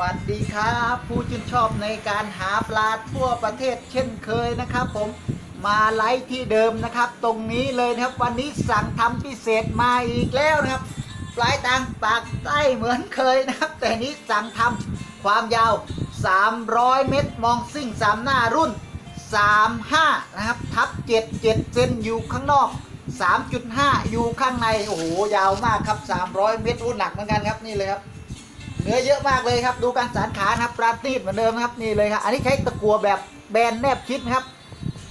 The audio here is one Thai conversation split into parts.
วัสดีครับ ผู้ชื่นชอบในการหาปลาทั่วประเทศเช่นเคยนะครับ ผมมาไลฟ์ที่เดิมนะครับ ตรงนี้เลยนะครับวันนี้สั่งทำพิเศษมาอีกแล้วนะครับปลายทางปากใต้เหมือนเคยนะครับ แต่นี้สั่งทำความยาว 300 เมตร มองซิ่งสามหน้ารุ่น 35 นะครับทับ 7 7 เซนอยู่ข้างนอก 3.5 อยู่ข้างใน โอ้โห ยาวมากครับ 300 เมตรรุ่นหนักเหมือนกันครับนี่เลยครับ เนื้อเยอะมากเลยครับ ดูการสานขานะครับปราณีตเหมือนเดิมนะครับนี่เลยครับ อันนี้ใช้ตะกัวแบบแบนแนบชิดนะครับ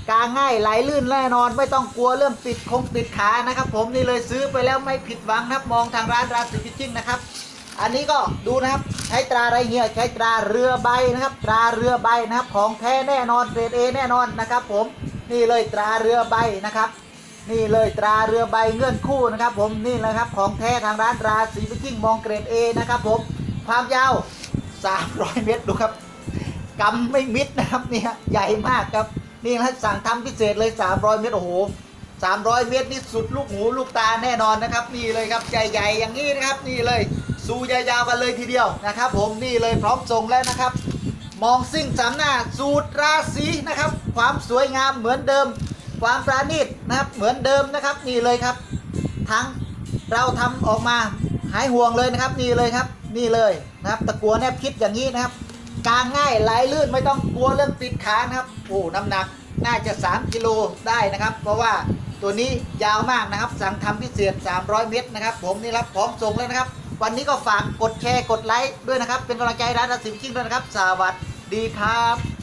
กางง่ายไหลลื่นแน่นอน ไม่ต้องกลัวเรื่องติดคงติดขานะครับผมนี่เลยซื้อไปแล้วไม่ผิดหวังครับมองทางร้านราศีพิจิงนะครับ อันนี้ก็ดูนะครับใช้ตราอะไรเงี้ยใช้ตราเรือใบนะครับ ตราเรือใบนะครับของแท้แน่นอนเกรดเอแน่นอนนะครับ ผมนี่เลยตราเรือใบนะครับนี่เลยตราเรือใบเงื่อนคู่นะครับ ผมนี่เลยครับของแท้ทางร้านราศีพิจิงมองเกรดเอนะครับผม ความยาว 300 เมตรดูครับกำไม่มิดนะครับเนี่ยใหญ่มากครับนี่นะสั่งทำพิเศษเลย 300 เมตรโอ้โห300 เมตรนี่สุดลูกหูลูกตาแน่นอนนะครับ นี่เลยครับใหญ่ๆอย่างนี้นะครับ นี่เลยสูยาวๆกันเลยทีเดียวนะครับ ผมนี่เลยพร้อมส่งแล้วนะครับ มองซิ่งสามหน้าสูตรราศีนะครับ ความสวยงามเหมือนเดิม ความประณีตนะครับเหมือนเดิมนะครับ นี่เลยครับ ทั้งเราทำออกมาหายห่วงเลยนะครับ นี่เลยครับ นี่เลยนะครับ ตะกัวแนบคิดอย่างนี้นะครับกางง่ายไหลลื่นไม่ต้องกลัวเรื่องติดขานะครับโอ้น้ำหนักน่าจะ 3 กิโลได้นะครับ เพราะว่าตัวนี้ยาวมากนะครับ สั่งทำพิเศษ 300 เมตรนะครับ ผมนี่รับพร้อมส่งแล้วนะครับ วันนี้ก็ฝากกดแชร์กดไลค์ด้วยนะครับ เป็นกำลังใจร้านรัศมีชิ่งด้วยนะครับ สวัสดีครับ